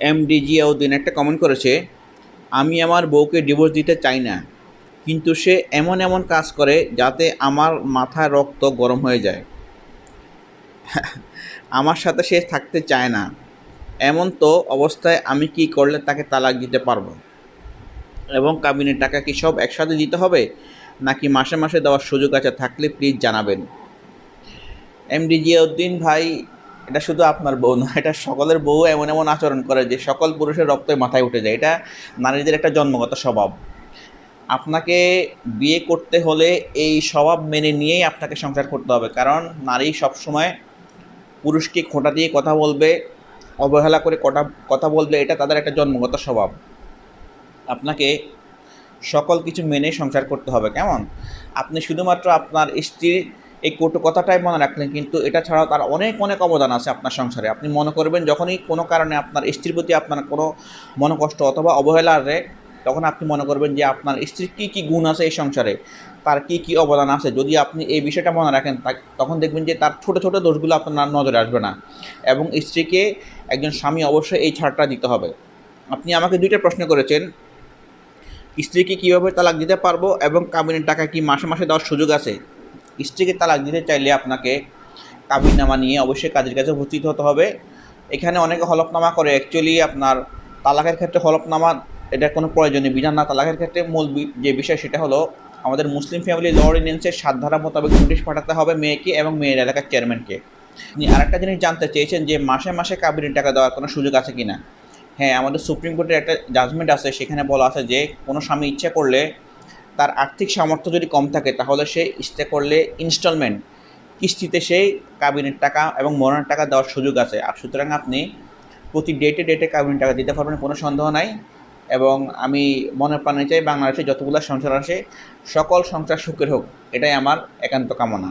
M D Ziauddin একটা comment করেছে, আমি আমার বউকে ডিভোর্স দিতে চাই না, কিন্তু সে এমন এমন কাজ করে যাতে আমার মাথায় রক্ত গরম হয়ে যায়। আমার সাথে সে থাকতে চায় না। এমন তো অবস্থায় আমি কি করলে তাকে তালাক দিতে পারব? এবং কাবিনের টাকা কি সব একসাথে দিতে হবে? নাকি মাসে মাসে দেওয়ার সুযোগ আছে থাকলে প্লিজ জানাবেন। এমডি জিয়াউদ্দিন ভাই এটা শুধু আপনার বউ না, এটা সকলের বউ এমন এমন আচরণ করে যে সকল পুরুষের রক্ত মাথায় উঠে যায়। এটা নারীদের একটা জন্মগত স্বভাব। আপনাকে বিয়ে করতে হলে এই স্বভাব মেনে নিয়েই আপনাকে সংসার করতে হবে। কারণ নারী সবসময় পুরুষকে খোঁটা দিয়ে কথা বলবে, অবহেলা করে কটা, কথা বলবে, এটা তাদের একটা জন্মগত স্বভাব। আপনাকে সকল কিছু মেনে সংসার করতে হবে। কেমন? আপনি শুধুমাত্র আপনার স্ত্রীর এই কটু কথাটাই মনে রাখলেন, কিন্তু এটা ছাড়াও তার অনেক অনেক অবদান আছে আপনার সংসারে। আপনি মনে করবেন, যখনই কোনো কারণে আপনার স্ত্রীর প্রতি আপনার কোনো মনোকষ্ট অথবা অবহেলা আসে তখন আপনি মনে করবেন যে আপনার স্ত্রীর কী কী গুণ আছে এই সংসারে? তার কী কী অবদান আছে? যদি আপনি এই বিষয়টা মনে রাখেন তখন দেখবেন যে তার ছোটো ছোটো দোষগুলো আপনার নজরে আসবে না। এবং স্ত্রীকে একজন স্বামী অবশ্যই এই ছাড়টা দিতে হবে। আপনি আমাকে দুইটা প্রশ্ন করেছেন। স্ত্রীকে কীভাবে তালাক দিতে পারব এবং কাবিনের টাকা কি মাসে মাসে দেওয়ার সুযোগ আছে? স্ত্রীকে তালাক দিতে চাইলে আপনাকে কাবিননামা নিয়ে অবশ্যই কাজের কাছে উপস্থিত হতে হবে। এখানে অনেকে হলফনামা করে। অ্যাকচুয়ালি আপনার তালাকের ক্ষেত্রে হলফনামা, এটা কোনো প্রয়োজনীয় বিধান না। তালাকের ক্ষেত্রে মূল যে বিষয় সেটা হলো আমাদের মুসলিম ফ্যামিলি ল অর্ডিন্যান্সের সাত ধারা মোতাবেক নোটিশ পাঠাতে হবে মেয়েকে এবং মেয়ের এলাকার চেয়ারম্যানকে আপনি আরেকটা জিনিস জানতে চেয়েছেন যে মাসে মাসে কাবিনের টাকা দেওয়ার কোনো সুযোগ আছে কি না হ্যাঁ আমাদের সুপ্রিম কোর্টের একটা জাজমেন্ট আছে। সেখানে বলা আছে যে কোনো স্বামী ইচ্ছা করলে তার আর্থিক সামর্থ্য যদি কম থাকে, তাহলে সে ইচ্ছে করলে ইনস্টলমেন্ট কিস্তিতে সেই কাবিনের টাকা এবং মরণের টাকা দেওয়ার সুযোগ আছে। আর সুতরাং আপনি প্রতি ডেটে ডেটে কাবিনের টাকা দিতে পারবেন, কোনো সন্দেহ নাই। এবং আমি মনে প্রাণে চাই বাংলাদেশে যতগুলো সংসার আসে সকল সংসার সুখের হোক, এটাই আমার একান্ত কামনা।